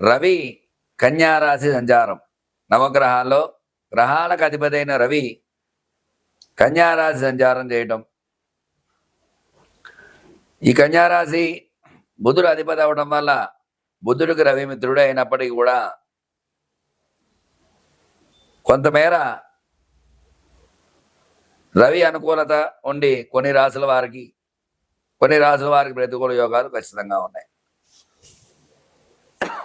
రవి కన్యారాశి సంచారం. నవగ్రహాల్లో గ్రహాలకు అధిపతైన రవి కన్యారాశి సంచారం చేయటం. ఈ కన్యారాశి బుధుడు అధిపతి అవడం వల్ల బుద్ధుడికి రవి మిత్రుడు అయినప్పటికీ కూడా కొంతమేర రవి అనుకూలత ఉండి కొన్ని రాసుల వారికి కొన్ని రాసుల వారికి ప్రతికూల యోగాలు ఖచ్చితంగా ఉన్నాయి.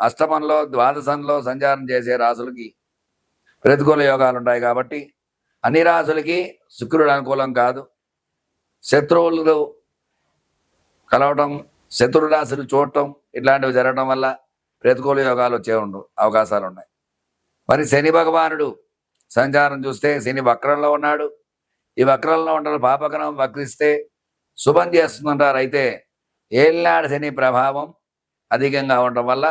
అష్టమంలో ద్వాదశంలో సంచారం చేసే రాసులకి ప్రతికూల యోగాలు ఉంటాయి కాబట్టి అన్ని రాసులకి శుక్రుడు అనుకూలం కాదు. శత్రువులు కలవటం శత్రు రాశులు చూడటం ఇట్లాంటివి జరగడం వల్ల ప్రతికూల యోగాలు వచ్చే ఉండు అవకాశాలు ఉన్నాయి మరి శని భగవానుడు సంచారం చూస్తే శని వక్రంలో ఉన్నాడు. ఈ వక్రంలో ఉండడం పాపగ్రహం వక్రిస్తే శుభం చేస్తుంటారు అయితే ఏళ్ళనాడు శని ప్రభావం అధికంగా ఉండటం వల్ల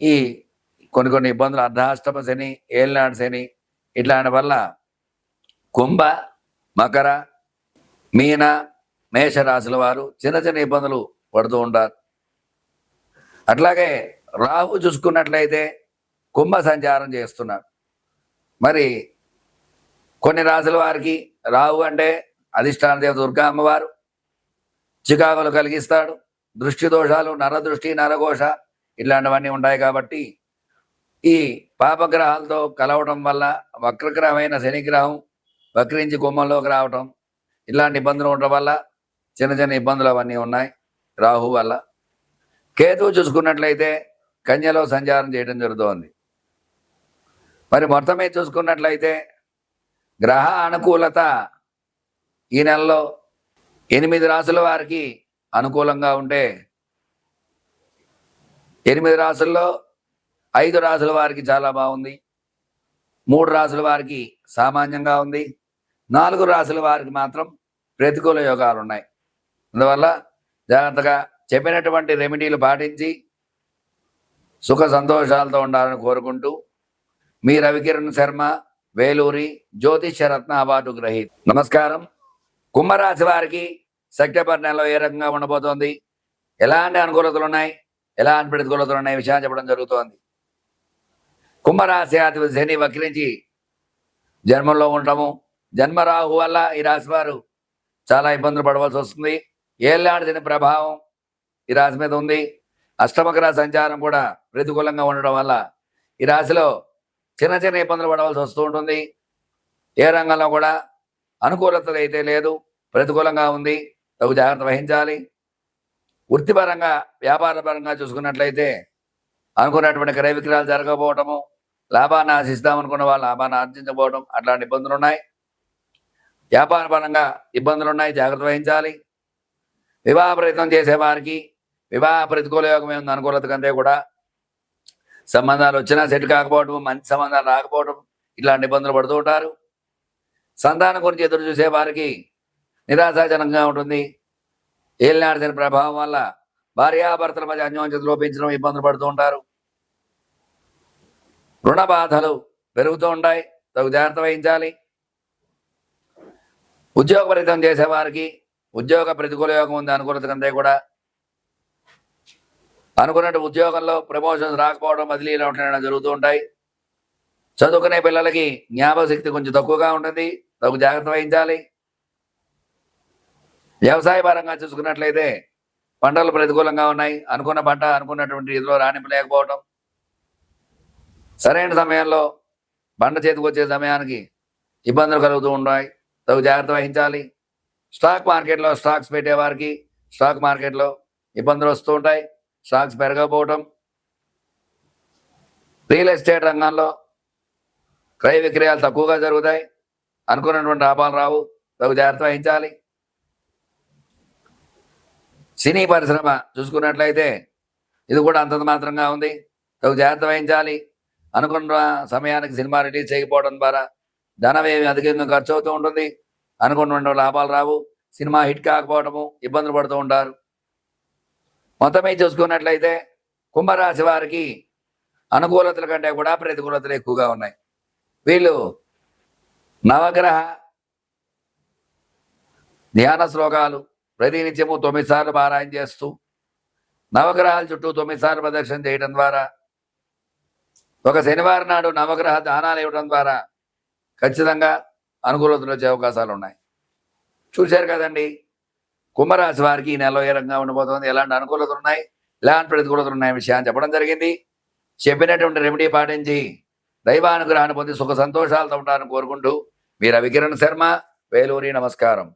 ఈ కొన్ని కొన్ని ఇబ్బందులు అర్ధాష్టమ శని ఏలినాడు శని ఇట్లాంటి వల్ల కుంభ మకర మీన మేషరాశుల వారు చిన్న చిన్న ఇబ్బందులు పడుతూ ఉంటారు. అట్లాగే రాహు చూసుకున్నట్లయితే కుంభ సంచారం చేస్తున్నాడు మరి కొన్ని రాశుల వారికి రాహు అంటే అధిష్టాన దేవత దుర్గా అమ్మవారు చికాకులు కలిగిస్తాడు. దృష్టి దోషాలు నరదృష్టి నరఘోష ఇలాంటివన్నీ ఉంటాయి కాబట్టి ఈ పాపగ్రహాలతో కలవటం వల్ల వక్రగ్రహమైన శనిగ్రహం వక్రించి గుమ్మంలోకి రావటం ఇలాంటి ఇబ్బందులు ఉండటం వల్ల చిన్న చిన్న ఇబ్బందులు అవన్నీ ఉన్నాయి రాహు వల్ల. కేతువు చూసుకున్నట్లయితే కన్యలో సంచారం చేయడం జరుగుతోంది. మరి మొత్తమే చూసుకున్నట్లయితే గ్రహ అనుకూలత ఈ నెలలో ఎనిమిది రాసుల వారికి అనుకూలంగా ఉంటే ఎనిమిది రాసుల్లో ఐదు రాసుల వారికి చాలా బాగుంది. మూడు రాసుల వారికి సామాన్యంగా ఉంది. నాలుగు రాసుల వారికి మాత్రం ప్రతికూల యోగాలు ఉన్నాయి అందువల్ల జాగ్రత్తగా చెప్పినటువంటి రెమెడీలు పాటించి సుఖ సంతోషాలతో ఉండాలని కోరుకుంటూ మీ రవికిరణ్ శర్మ వేలూరి జ్యోతిష రత్న అవార్డు గ్రహీత. నమస్కారం. కుంభరాశి వారికి సెప్టెంబర్ నెలలో ఏ రకంగా ఉండబోతోంది? ఎలాంటి అనుకూలతలు ఉన్నాయి ఎలా ప్రతికూలతలు ఉన్నాయి విషయాన్ని చెప్పడం జరుగుతోంది. కుంభరాశి అధిపతి శని వక్రించి జన్మంలో ఉండటము జన్మరాహు వల్ల ఈ రాశి వారు చాలా ఇబ్బందులు పడవలసి వస్తుంది. ఏళ్ళాడు దీని ప్రభావం ఈ రాశి మీద ఉంది. అష్టమకర సంచారం కూడా ప్రతికూలంగా ఉండడం వల్ల ఈ రాశిలో చిన్న చిన్న ఇబ్బందులు పడవలసి వస్తూ ఉంటుంది. ఏ రంగంలో కూడా అనుకూలత అయితే లేదు ప్రతికూలంగా ఉంది. తగు జాగ్రత్త వహించాలి. వృత్తిపరంగా వ్యాపారపరంగా చూసుకున్నట్లయితే అనుకున్నటువంటి క్రయ విక్రయాలు జరగకపోవటము లాభాన్ని ఆశిస్తామనుకున్న వాళ్ళు లాభాన్ని ఆర్జించకపోవడం అట్లాంటి ఇబ్బందులు ఉన్నాయి వ్యాపారపరంగా ఇబ్బందులు ఉన్నాయి జాగ్రత్త వహించాలి. వివాహ ప్రయత్నం చేసేవారికి వివాహ ప్రతికూల యోగం ఏముంది? అనుకూలత కంటే కూడా సంబంధాలు వచ్చినా సెట్ కాకపోవడం మంచి సంబంధాలు రాకపోవడం ఇట్లాంటి ఇబ్బందులు పడుతూ ఉంటారు. సంతానం గురించి ఎదురు చూసే వారికి నిరాశాజనకంగా ఉంటుంది. ఏలినాడిన ప్రభావం వల్ల భార్యాభర్తల మధ్య అన్యోన్యత లోపించడం ఇబ్బందులు పడుతూ ఉంటారు. రుణ బాధలు పెరుగుతూ ఉంటాయి. తగు జాగ్రత్త వహించాలి. ఉద్యోగ ఫలితం చేసేవారికి ఉద్యోగ ప్రతికూల యోగం ఉంది అనుకూలత కంటే కూడా. అనుకున్నట్టు ఉద్యోగంలో ప్రమోషన్స్ రాకపోవడం బదిలీలు ఉండడం జరుగుతూ ఉంటాయి. చదువుకునే పిల్లలకి జ్ఞాపకశక్తి కొంచెం తక్కువగా ఉంటుంది. తగు జాగ్రత్త వహించాలి. వ్యవసాయ పరంగా చూసుకున్నట్లయితే పంటలు ప్రతికూలంగా ఉన్నాయి. అనుకున్న పంట అనుకున్నటువంటి ఇదిలో రాణింపలేకపోవటం. సరైన సమయంలో పంట చేతికి వచ్చే సమయానికి ఇబ్బందులు కలుగుతూ ఉన్నాయి తగు జాగ్రత్త వహించాలి. స్టాక్ మార్కెట్లో స్టాక్స్ పెట్టేవారికి స్టాక్ మార్కెట్లో ఇబ్బందులు వస్తూ ఉంటాయి. స్టాక్స్ పెరగకపోవటం. రియల్ ఎస్టేట్ రంగంలో క్రయ విక్రయాలు తక్కువగా జరుగుతాయి. అనుకున్నటువంటి లాభాలు రావు. తగు జాగ్రత్త వహించాలి. సినీ పరిశ్రమ చూసుకున్నట్లయితే ఇది కూడా అంతంత మాత్రంగా ఉంది. తగు జాగ్రత్త వహించాలి. అనుకున్న సమయానికి సినిమా రిలీజ్ చేయకపోవడం ద్వారా ధనం ఏమి అధికంగా ఖర్చు అవుతూ ఉంటుంది. అనుకున్న లాభాలు రావు. సినిమా హిట్ కాకపోవడము ఇబ్బందులు పడుతూ ఉంటారు. మొత్తమే చూసుకున్నట్లయితే కుంభరాశి వారికి అనుకూలతల కంటే కూడా ప్రతికూలతలు ఎక్కువగా ఉన్నాయి. వీళ్ళు నవగ్రహ ధ్యాన శ్లోకాలు ప్రతినిత్యము తొమ్మిది సార్లు పారాయణ చేస్తూ నవగ్రహాల చుట్టూ తొమ్మిది సార్లు ప్రదక్షిణ చేయడం ద్వారా ఒక శనివారం నాడు నవగ్రహ దానాలు ఇవ్వడం ద్వారా ఖచ్చితంగా అనుకూలతలు వచ్చే అవకాశాలు ఉన్నాయి. చూశారు కదండి కుంభరాశి వారికి ఈ నెలలో ఏ రంగా ఉండబోతోంది ఎలాంటి అనుకూలతలు ఉన్నాయి ఎలాంటి ప్రతికూలతలు ఉన్నాయి విషయాన్ని చెప్పడం జరిగింది. చెప్పినటువంటి రెమెడీ పాటించి దైవానుగ్రహాన్ని పొంది సుఖ సంతోషాలతో ఉంటారని కోరుకుంటూ మీరు వికిరణ్ శర్మ వేలూరి నమస్కారం.